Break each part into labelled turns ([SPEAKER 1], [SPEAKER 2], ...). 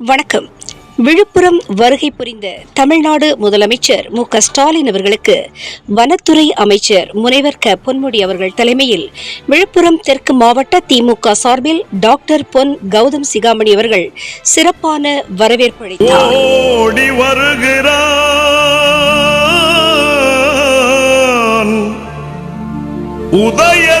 [SPEAKER 1] வணக்கம். விழுப்புரம் வருகை புரிந்த தமிழ்நாடு முதலமைச்சர் மு க ஸ்டாலின் அவர்களுக்கு வனத்துறை அமைச்சர் முனைவர் க. பொன்முடி அவர்கள் தலைமையில் விழுப்புரம் தெற்கு மாவட்ட திமுக சார்பில் டாக்டர் பொன் கௌதம் சிகாமணி அவர்கள் சிறப்பான வரவேற்பு அளித்தார்.
[SPEAKER 2] உதய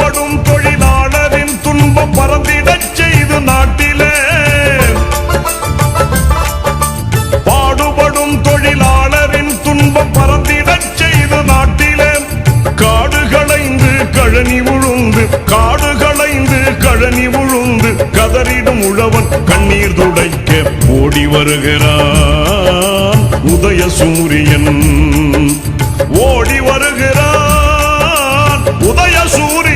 [SPEAKER 2] பாடுபடும் தொழிலாளரின் துன்பம் பறந்திடச் செய்து நாட்டிலே. பாடுபடும் தொழிலாளரின் துன்பம் பறந்திடச் செய்து நாட்டிலே. காடுகளைந்து கழனி உழுந்து காடுகளைந்து கழனி உழுந்து கதறிடும் உழவன் கண்ணீர் துடைக்க ஓடி வருகிறான். உதய சூரியன் ஓடி வருகிறான். உதய சூரியன்